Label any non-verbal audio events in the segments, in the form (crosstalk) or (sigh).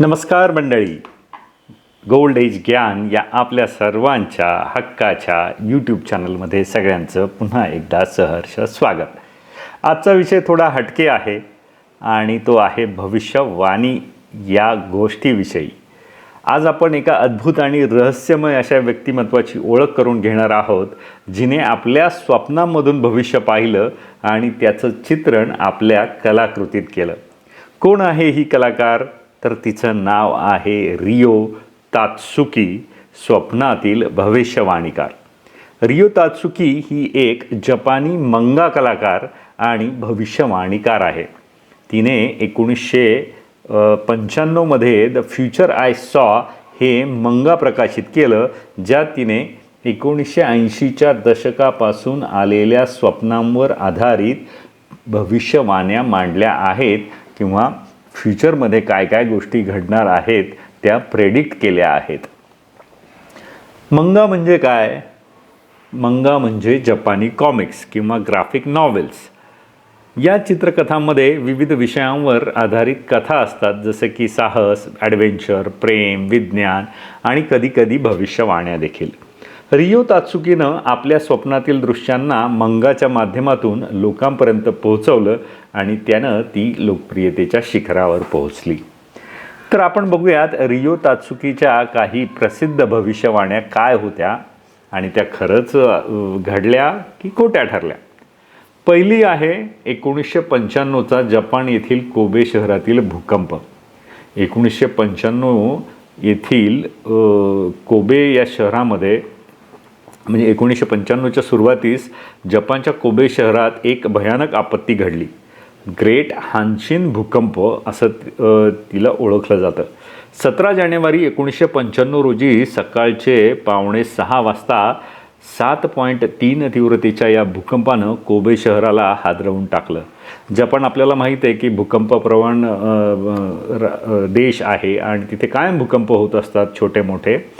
नमस्कार मंडळी. Gold age ज्ञान या आपल्या सर्वांच्या हक्काच्या यूट्यूब चॅनलमध्ये सगळ्यांचं पुन्हा एकदा सहर्ष स्वागत. आजचा विषय थोडा हटके आहे आणि तो आहे भविष्यवाणी या गोष्टीविषयी. आज आपण एका अद्भुत आणि रहस्यमय अशा व्यक्तिमत्वाची ओळख करून घेणार आहोत जिने आपल्या स्वप्नांमधून भविष्य पाहिलं आणि त्याचं चित्रण आपल्या कलाकृतीत केलं. कोण आहे ही कलाकार? तर तिचं नाव आहे रिओ तात्सुकी स्वप्नातील भविष्यवाणीकार. रिओ तात्सुकी ही एक जपानी मंगा कलाकार आणि भविष्यवाणीकार आहे. तिने एकोणीसशे पंच्याण्णवमध्ये द फ्युचर आय सॉ हे मंगा प्रकाशित केलं ज्यात तिने एकोणीसशे ऐंशीच्या दशकापासून आलेल्या स्वप्नांवर आधारित भविष्यवाण्या मांडल्या आहेत किंवा फ्युचरमध्ये काय काय गोष्टी घडणार आहेत त्या प्रेडिक्ट केल्या आहेत. मंगा म्हणजे काय? मंगा म्हणजे जपानी कॉमिक्स किंवा ग्राफिक नॉवेल्स या चित्रकथांमध्ये विविध विषयांवर आधारित कथा असतात जसे की साहस ॲडव्हेंचर प्रेम विज्ञान आणि कधीकधी भविष्यवाण्या देखील. रिओ तात्सुकीनं आपल्या स्वप्नातील दृश्यांना मंगाच्या माध्यमातून लोकांपर्यंत पोहोचवलं आणि त्यानं ती लोकप्रियतेच्या शिखरावर पोहोचली. तर आपण बघूयात रिओ तात्सुकीच्या काही प्रसिद्ध भविष्यवाण्या काय होत्या आणि त्या खरंच घडल्या की खोट्या ठरल्या? पहिली आहे एकोणीसशे पंच्याण्णवचा जपान येथील कोबे शहरातील भूकंप. एकोणीसशे पंच्याण्णव येथील कोबे या शहरामध्ये म्हणजे एकोणीसशे पंच्याण्णवच्या सुरुवातीस जपानच्या कोबे शहरात एक भयानक आपत्ती घडली. ग्रेट हानशिन भूकंप असं तिला ओळखलं जातं. सतरा जानेवारी एकोणीसशे पंच्याण्णव रोजी सकाळचे पावणे सहा वाजता सात पॉईंट तीन तीव्रतेच्या या भूकंपानं कोबे शहराला हादरवून टाकलं. जपान आपल्याला माहीत आहे की भूकंपप्रवण अ, र- देश आहे आणि तिथे कायम भूकंप होत असतात छोटे मोठे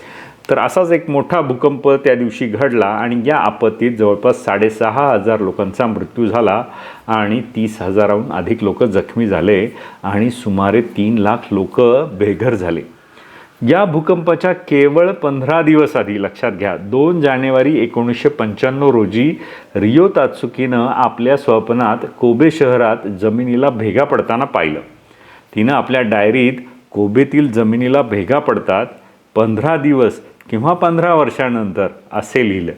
तर असाच एक मोठा भूकंप त्या दिवशी घडला आणि या आपत्तीत जवळपास साडेसहा हजार लोकांचा मृत्यू झाला आणि तीस हजाराहून अधिक लोक जखमी झाले आणि सुमारे तीन लाख लोक बेघर झाले. या भूकंपाच्या केवळ पंधरा दिवस आधी लक्षात घ्या दोन जानेवारी एकोणीसशे पंच्याण्णव रोजी रिओ तात्सुकीनं आपल्या स्वप्नात कोबे शहरात जमिनीला भेगा पडताना पाहिलं. तिनं आपल्या डायरीत कोबेतील जमिनीला भेगा पडतात पंधरा दिवस किंवा पंधरा वर्षानंतर असे लिहिलं.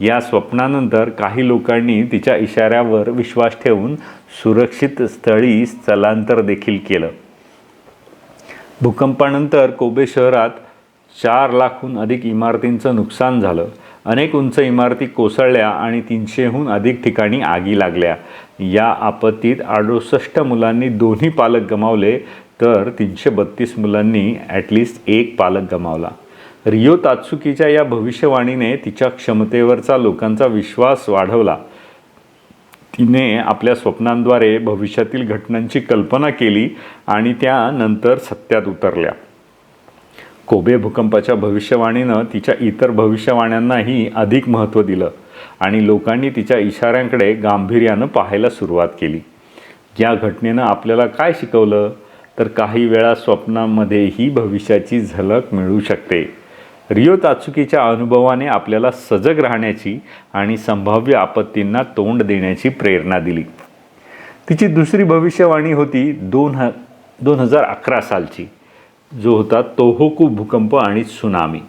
या स्वप्नानंतर काही लोकांनी तिच्या इशाऱ्यावर विश्वास ठेवून सुरक्षित स्थळी स्थलांतर देखील केलं. भूकंपानंतर कोबे शहरात चार लाखहून अधिक इमारतींचं नुकसान झालं. अनेक उंच इमारती कोसळल्या आणि तीनशेहून अधिक ठिकाणी आगी लागल्या. या आपत्तीत अडुसष्ट मुलांनी दोन्ही पालक गमावले तर तीनशे बत्तीस मुलांनी ॲटलिस्ट एक पालक गमावला. रिओ तात्सुकीच्या या भविष्यवाणीने तिच्या क्षमतेवरचा लोकांचा विश्वास वाढवला. तिने आपल्या स्वप्नांद्वारे भविष्यातील घटनांची कल्पना केली आणि त्या नंतर सत्यात उतरल्या. कोबे भूकंपाच्या भविष्यवाणीनं तिच्या इतर भविष्यवाण्यांनाही अधिक महत्त्व दिलं आणि लोकांनी तिच्या इशाऱ्यांकडे गांभीर्यानं पाहायला सुरुवात केली. या घटनेनं आपल्याला काय शिकवलं? तर काही वेळा स्वप्नांमध्येही भविष्याची झलक मिळू शकते. रिओ तात्सुकीच्या अनुभवाने आपल्याला सजग राहण्याची आणि संभाव्य आपत्तींना तोंड देण्याची प्रेरणा दिली. तिची दुसरी भविष्यवाणी होती दोन ह दोन हजार अकरा सालची जो होता तोहोकू भूकंप आणि सुनामी.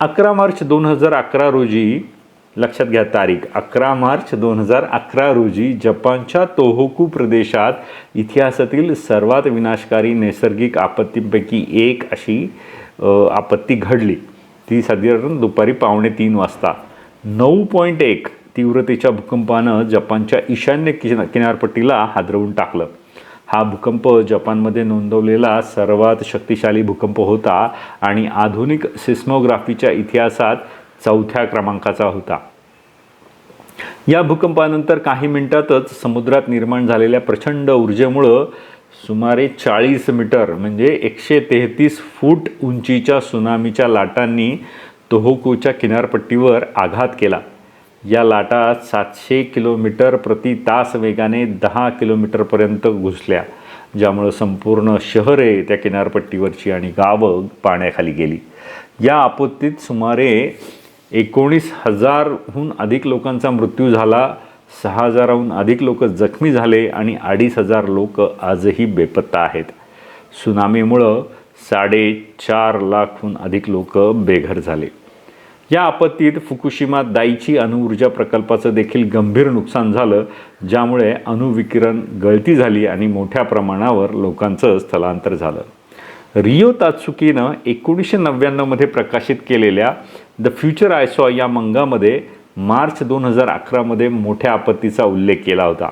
अकरा मार्च दोन हजार अकरा रोजी लक्षात घ्या तारीख अकरा मार्च दोन हजार अकरा रोजी जपानच्या तोहोकू प्रदेशात इतिहासातील सर्वात विनाशकारी नैसर्गिक आपत्तींपैकी एक अशी आपत्ती घडली. ती साधारण दुपारी पावणे तीन वाजता. नऊ पॉईंट एक तीव्रतेच्या भूकंपानं जपानच्या ईशान्य किना किनारपट्टीला हादरवून टाकलं. हा भूकंप जपानमध्ये नोंदवलेला सर्वात शक्तिशाली भूकंप होता आणि आधुनिक सिस्मोग्राफीच्या इतिहासात चौथ्या क्रमांकाचा होता. या भूकंपानंतर काही मिनिटातच समुद्रात निर्माण झालेल्या प्रचंड ऊर्जेमुळं सुमारे चाळीस मीटर म्हणजे एकशे तेहतीस फूट उंचीच्या सुनामीच्या लाटांनी तोहोकूच्या किनारपट्टीवर आघात केला. या लाटा सातशे किलोमीटर प्रति तास वेगाने दहा किलोमीटरपर्यंत घुसल्या ज्यामुळं संपूर्ण शहरे त्या किनारपट्टीवरची आणि गावं पाण्याखाली गेली. या आपत्तीत सुमारे एकोणीस हजारहून अधिक लोकांचा मृत्यू झाला. सहा हजाराहून अधिक लोक जखमी झाले आणि अडीच हजार लोक आजही बेपत्ता आहेत. सुनामीमुळं साडेचार लाखहून अधिक लोक बेघर झाले. या आपत्तीत फुकुशिमा दाईची अणुऊर्जा प्रकल्पाचं देखील गंभीर नुकसान झालं ज्यामुळे अणुविकिरण गळती झाली आणि मोठ्या प्रमाणावर लोकांचं स्थलांतर झालं. रिओ तात्सुकीनं एकोणीसशे नव्याण्णवमध्ये प्रकाशित केलेल्या द फ्युचर आय सॉ या मंगामध्ये मार्च दोन हजार अकरामध्ये मोठ्या आपत्तीचा उल्लेख केला होता.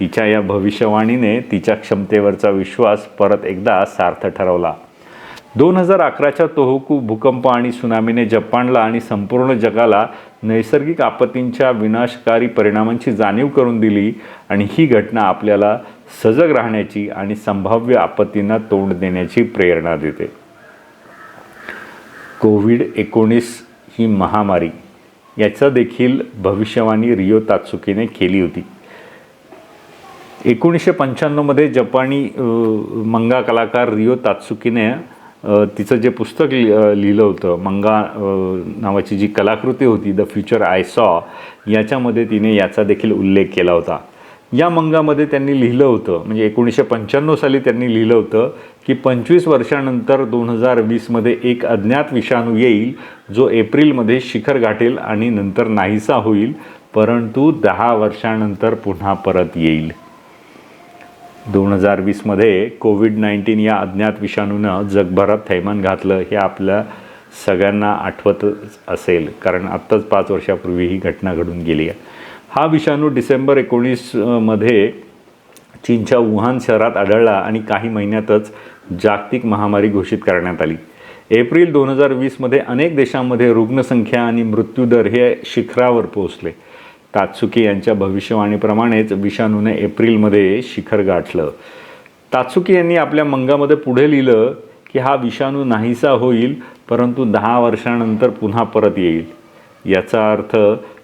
तिच्या या भविष्यवाणीने तिच्या क्षमतेवरचा विश्वास परत एकदा सार्थ ठरवला. दोन हजार अकराच्या तोहोकू भूकंप आणि सुनामीने जपानला आणि संपूर्ण जगाला नैसर्गिक आपत्तींच्या विनाशकारी परिणामांची जाणीव करून दिली आणि ही घटना आपल्याला सजग राहण्याची आणि संभाव्य आपत्तींना तोंड देण्याची प्रेरणा देते. कोविड एकोणीस ही महामारी याचा देखील भविष्यवाणी रिओ तात्सुकीने केली होती. एकोणीसशे पंच्याण्णवमध्ये जपानी मंगा कलाकार रिओ तात्सुकीने तिचं जे पुस्तक लि लिहिलं होतं मंगा नावाची जी कलाकृती होती द फ्युचर आय सॉ याच्यामध्ये तिने याचा देखील उल्लेख केला होता. या मंगामध्ये त्यांनी लिहिलं होतं म्हणजे एकोणीसशे पंच्याण्णव साली त्यांनी लिहिलं होतं की पंचवीस वर्षानंतर दोन हजार वीसमध्ये एक अज्ञात विषाणू येईल जो एप्रिलमध्ये शिखर गाठेल आणि नंतर नाहीसा होईल परंतु दहा वर्षानंतर पुन्हा परत येईल. दोन हजार वीसमध्ये कोविड नाईन्टीन या अज्ञात विषाणूनं जगभरात थैमान घातलं हे आपल्या सगळ्यांना आठवतच असेल कारण आत्ताच पाच वर्षापूर्वी ही घटना घडून गेली आहे. हा विषाणू डिसेंबर एकोणीसमध्ये चीनच्या वुहान शहरात आढळला आणि काही महिन्यातच जागतिक महामारी घोषित करण्यात आली. एप्रिल दोन हजार वीसमध्ये अनेक देशांमध्ये रुग्णसंख्या आणि मृत्यूदर हे शिखरावर पोहोचले. तात्सुकी यांच्या भविष्यवाणीप्रमाणेच विषाणूने एप्रिलमध्ये शिखर गाठलं. तात्सुकी यांनी आपल्या मंगामध्ये पुढे लिहिलं की हा विषाणू नाहीसा होईल परंतु दहा वर्षानंतर पुन्हा परत येईल. याचा अर्थ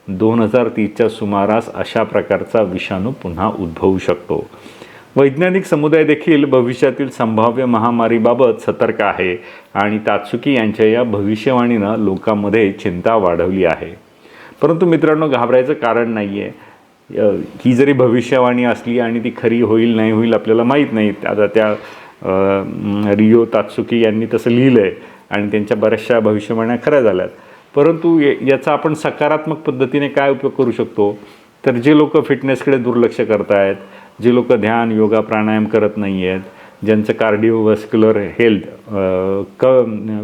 दोन हजार तीसच्या सुमारास अशा प्रकारचा विषाणू पुन्हा उद्भवू शकतो. वैज्ञानिक समुदाय देखील भविष्यातील संभाव्य महामारीबाबत सतर्क आहे आणि तात्सुकी यांच्या या भविष्यवाणीनं लोकांमध्ये चिंता वाढवली आहे. परंतु मित्रांनो घाबरायचं कारण नाही आहे ही जरी भविष्यवाणी असली आणि ती खरी होईल नाही होईल आपल्याला माहीत नाही आता त्या रिओ तात्सुकी यांनी तसं लिहिलं आहे आणि त्यांच्या बऱ्याचशा भविष्यवाण्या खऱ्या झाल्यात. परंतु याचा आपण सकारात्मक पद्धतीने काय उपयोग करू शकतो? तर जे लोक फिटनेसकडे दुर्लक्ष करत आहेत जे लोक ध्यान योगा प्राणायाम करत नाही आहेत ज्यांचं कार्डिओवॅस्क्युलर हेल्थ क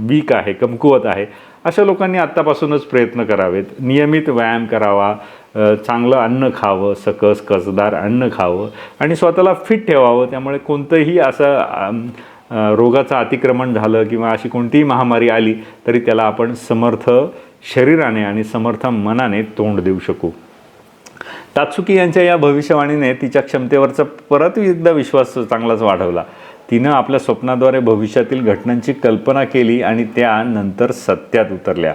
वीक आहे कमकुवत आहे अशा लोकांनी आत्तापासूनच प्रयत्न करावेत. नियमित व्यायाम करावा चांगलं अन्न खावं सकस कसदार अन्न खावं आणि स्वतःला फिट ठेवावं. त्यामुळे कोणतंही असं रोगाचं अतिक्रमण झालं किंवा अशी कोणतीही महामारी आली तरी त्याला आपण समर्थ शरीराने आणि समर्थ मनाने तोंड देऊ शकू. तात्सुकी यांच्या या भविष्यवाणीने तिच्या क्षमतेवरचा परत एकदा विश्वास चांगलाच वाढवला. तिनं आपल्या स्वप्नाद्वारे भविष्यातील घटनांची कल्पना केली आणि त्या नंतर सत्यात उतरल्या.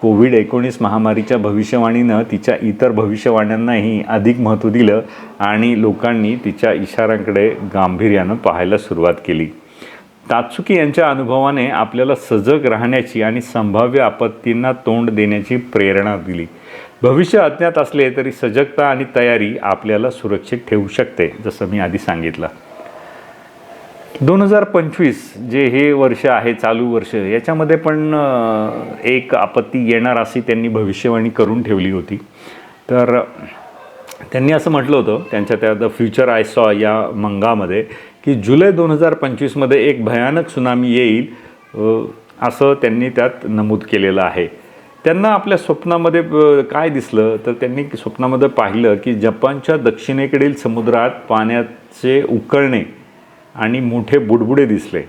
कोविड एकोणीस महामारीच्या भविष्यवाणीनं तिच्या इतर भविष्यवाण्यांनाही अधिक महत्त्व दिलं आणि लोकांनी तिच्या इशाऱ्यांकडे गांभीर्यानं पाहायला सुरुवात केली. तात्सुकी यांच्या अनुभवाने आपल्याला सजग राहण्याची आणि संभाव्य आपत्तींना तोंड देण्याची प्रेरणा दिली. भविष्य अज्ञात असले तरी सजगता आणि तयारी आपल्याला सुरक्षित ठेवू शकते जसं मी आधी सांगितलं. दोन हजार पंचवीस जे हे वर्ष आहे चालू वर्ष याच्यामध्ये पण एक आपत्ती येणार अशी त्यांनी भविष्यवाणी करून ठेवली होती. तर त्यांनी असं म्हटलं होतं त्यांच्या त्या द फ्युचर आय सॉ या मंगामध्ये की जुलै दोन हजार पंचवीसमध्ये एक भयानक सुनामी येईल असं त्यांनी त्यात नमूद केलेलं आहे. त्यांना आपल्या स्वप्नामध्ये काय दिसलं? तर त्यांनी स्वप्नामध्ये पाहिलं की जपानच्या दक्षिणेकडील समुद्रात पाण्याचे उकळणे आणि मोठे बुडबुडे दिसले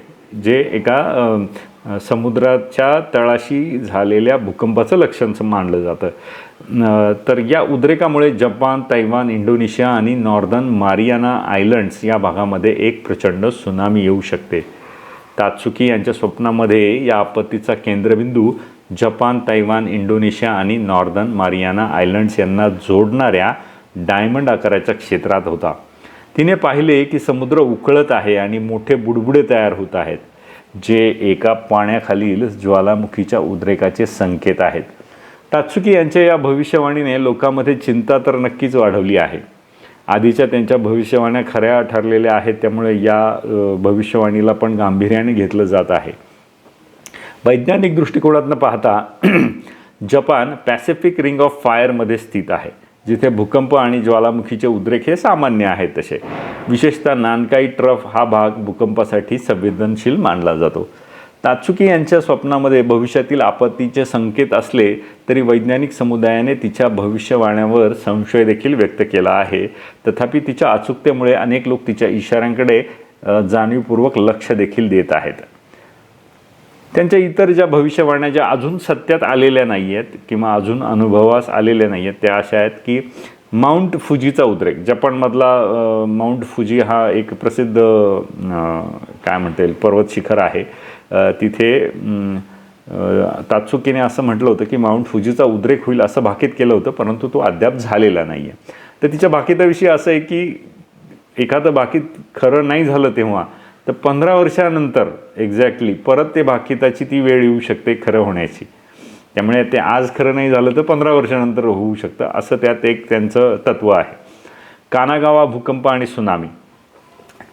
जे एका समुद्राच्या तळाशी झालेल्या भूकंपाचं लक्षण मानलं जातं. तर या उद्रेकामुळे जपान तैवान इंडोनेशिया आणि नॉर्दर्न मारियाना आयलंड्स या भागामध्ये एक प्रचंड सुनामी येऊ शकते. तात्सुकी यांच्या स्वप्नामध्ये या आपत्तीचा केंद्रबिंदू जपान तैवान इंडोनेशिया आणि नॉर्दर्न मारियाना आयलंड्स यांना जोडणाऱ्या डायमंड आकाराच्या क्षेत्रात होता. तिने पाहिले की समुद्र उकळत आहे आणि मोठे बुडबुडे तयार होत आहेत जे एका पाण्याखालील ज्वालामुखीच्या उद्रेकाचे संकेत आहेत. तात्सुकी यांच्या या भविष्यवाणीने लोकांमध्ये चिंता तर नक्कीच वाढवली आहे. आधीच्या त्यांच्या भविष्यवाण्या खऱ्या ठरलेल्या आहेत त्यामुळे या भविष्यवाणीला पण गांभीर्याने घेतलं जात आहे. वैज्ञानिक दृष्टिकोनातनं पाहता (clears throat) जपान पॅसिफिक रिंग ऑफ फायरमध्ये स्थित आहे जिथे भूकंप आणि ज्वालामुखीचे उद्रेक हे सामान्य आहेत तसे. विशेषतः नानकाई ट्रफ हा भाग भूकंपासाठी संवेदनशील मानला जातो. तात्सुकी यांच्या स्वप्नामध्ये भविष्यातील आपत्तीचे संकेत असले तरी वैज्ञानिक समुदायाने तिच्या भविष्यवाण्यावर संशय देखील व्यक्त केला आहे. तथापि तिच्या अचूकतेमुळे अनेक लोक तिच्या इशाऱ्यांकडे जाणीवपूर्वक लक्ष देखील देत आहेत. त्यांच्या इतर ज्या भविष्यवाण्या ज्या अजून सत्यात आलेल्या नाही आहेत किंवा अजून अनुभवास आलेल्या नाही आहेत त्या अशा आहेत की माउंट फुजीचा उद्रेक. जपानमधला माउंट फुजी हा एक प्रसिद्ध काय म्हणता येईल पर्वत शिखर आहे. तिथे तात्सुकीने असं म्हटलं होतं की माउंट फुजीचा उद्रेक होईल असं भाकीत केलं होतं परंतु तो अद्याप झालेला नाही आहे तर तिच्या भाकिताविषयी असं आहे की एखादं भाकीत खरं नाही झालं तेव्हा तर पंधरा वर्षानंतर एक्झॅक्टली परत ते भाकिताची ती वेळ येऊ शकते खरं होण्याची. त्यामुळे ते आज खरं नाही झालं तर पंधरा वर्षानंतर होऊ शकतं असं त्यात एक त्यांचं तत्त्व आहे. कानागावा भूकंप आणि सुनामी.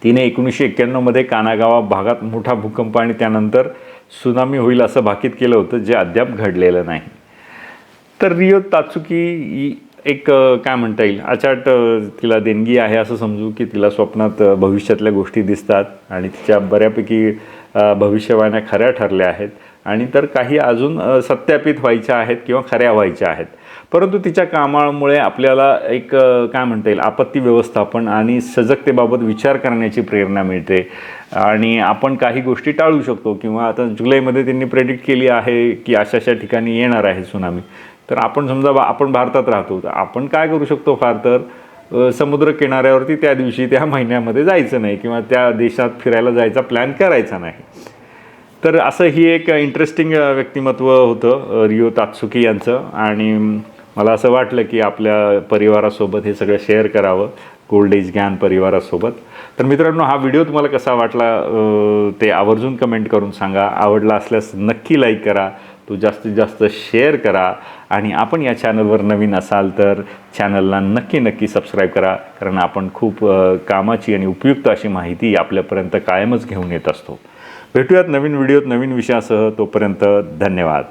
तिने एकोणीसशे एक्क्याण्णवमध्ये कानागावा भागात मोठा भूकंप आणि त्यानंतर सुनामी होईल असं भाकीत केलं होतं जे अद्याप घडलेलं नाही. तर रिओ तात्सुकी एक काय म्हणता येईल अचाट तिला देणगी आहे असं समजू की तिला स्वप्नात भविष्यातल्या गोष्टी दिसतात आणि तिच्या बऱ्यापैकी भविष्यवाण्या खऱ्या ठरल्या आहेत आणि तर काही अजून सत्यापित व्हायच्या आहेत किंवा खऱ्या व्हायच्या आहेत. परंतु तिच्या कामामुळे आपल्याला एक काय म्हणता येईल आपत्ती व्यवस्थापन आणि सजगतेबाबत विचार करण्याची प्रेरणा मिळते. आणि आपण काही गोष्टी टाळू शकतो किंवा आता जुलैमध्ये त्यांनी प्रेडिक्ट केली आहे की अशा अशा ठिकाणी येणार आहे सुनामी तर आपण समजा बा- आपण भारतात राहतो तर आपण काय करू शकतो फार तर समुद्र किनाऱ्यावरती त्या दिवशी त्या महिन्यामध्ये जायचं नाही किंवा त्या देशात फिरायला जायचा प्लॅन करायचा नाही. तर असं ही एक इंटरेस्टिंग व्यक्तिमत्व होतं रिओ तात्सुकी यांचं. आणि मला असं वाटलं की आपल्या परिवारासोबत हे सगळं शेअर करावं गोल्ड एज ज्ञान परिवारासोबत. तर मित्रांनो हा व्हिडिओ तुम्हाला कसा वाटला ते आवर्जून कमेंट करून सांगा. आवडला असल्यास नक्की लाईक करा. तो जास्तीत जास्त शेअर करा. आणि आपण या चॅनलवर नवीन असाल तर चॅनलला नक्की नक्की सबस्क्राईब करा. कारण आपण खूप कामाची आणि उपयुक्त अशी माहिती आपल्यापर्यंत कायमच घेऊन येत असतो. भेटूयात नवीन व्हिडिओत नवीन विषयासह. तोपर्यंत धन्यवाद.